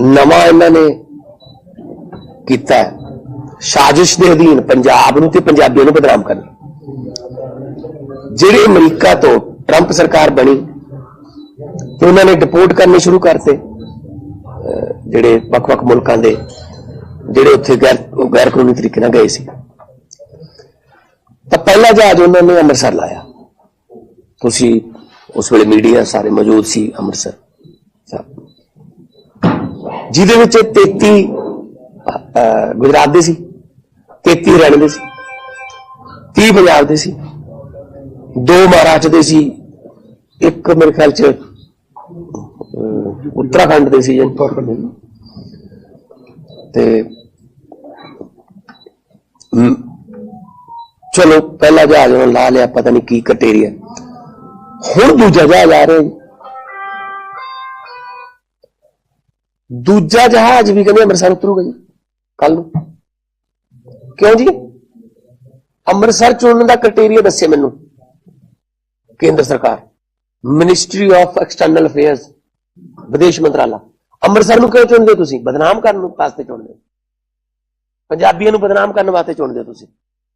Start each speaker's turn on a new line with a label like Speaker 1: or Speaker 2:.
Speaker 1: ਨਵਾਂ ਇਹਨਾਂ ਨੇ ਕੀਤਾ ਸਾਜ਼ਿਸ਼ ਦੇ ਅਧੀਨ ਪੰਜਾਬ ਨੂੰ ਤੇ ਪੰਜਾਬੀਆਂ ਨੂੰ ਬਦਨਾਮ ਕਰਨ। ਜਿਹੜੇ ਅਮਰੀਕਾ ਤੋਂ ਟਰੰਪ ਸਰਕਾਰ ਬਣੀ, ਤੇ ਉਹਨਾਂ ਨੇ ਡਿਪੋਰਟ ਕਰਨੇ ਸ਼ੁਰੂ ਕਰਤੇ ਜਿਹੜੇ ਵੱਖ-ਵੱਖ ਮੁਲਕਾਂ ਦੇ, ਜਿਹੜੇ ਉੱਥੇ ਗੈਰ ਗੈਰ ਕਾਨੂੰਨੀ ਤਰੀਕੇ ਨਾਲ ਗਏ ਸੀ। ਤਾਂ ਪਹਿਲਾ ਜਹਾਜ਼ ਉਹਨਾਂ ਨੇ ਅੰਮ੍ਰਿਤਸਰ ਲਾਇਆ। ਤੁਸੀਂ ਉਸ ਵੇਲੇ ਮੀਡੀਆ ਸਾਰੇ ਮੌਜੂਦ ਸੀ ਅੰਮ੍ਰਿਤਸਰ। ਜਿਹਦੇ ਵਿੱਚ 33 ਅਹ, ਗੁਜਰਾਤ ਦੇ ਸੀ 33 ਹਰਿਆਣੇ ਦੇ ਸੀ 30 ਪੰਜਾਬ ਦੇ ਸੀ ਦੋ ਮਹਾਰਾਸ਼ਟਰ ਦੇ ਸੀ ਇੱਕ ਮੇਰੇ ਖਿਆਲ ਚ ਉੱਤਰਾਖੰਡ ਦੇ ਸੀ ਤੇ ਚਲੋ ਪਹਿਲਾ ਜਹਾਜ਼ ਉਹਨਾਂ ਲਾ ਲਿਆ ਪਤਾ ਨਹੀਂ ਕੀ ਕਟੇਰੀਆ। ਹੁਣ ਦੂਜਾ ਜਹਾਜ਼ ਆ ਰਿਹਾ ਦੂਜਾ ਜਹਾਜ਼ ਵੀ ਕਹਿੰਦੇ ਅੰਮ੍ਰਿਤਸਰ ਉਤਰੂਗਾ ਜੀ ਕੱਲ ਨੂੰ। ਕਿਉਂ ਜੀ? ਅੰਮ੍ਰਿਤਸਰ ਚੁਣਨ ਦਾ ਕ੍ਰਾਈਟੇਰੀਆ ਦੱਸੇ ਮੈਨੂੰ, ਕੇਂਦਰ ਸਰਕਾਰ ਮਿਨਿਸਟਰੀ ਆਫ ਐਕਸਟਰਨਲ ਅਫੇਅਰਸ ਵਿਦੇਸ਼ ਮੰਤਰਾਲਾ। ਅੰਮ੍ਰਿਤਸਰ ਨੂੰ ਕਿਉਂ ਚੁਣਦੇ ਹੋ ਤੁਸੀਂ? ਬਦਨਾਮ ਕਰਨ ਵਾਸਤੇ ਚੁਣਦੇ ਹੋ। ਪੰਜਾਬੀਆਂ ਨੂੰ ਬਦਨਾਮ ਕਰਨ ਵਾਸਤੇ ਚੁਣਦੇ ਹੋ ਤੁਸੀਂ।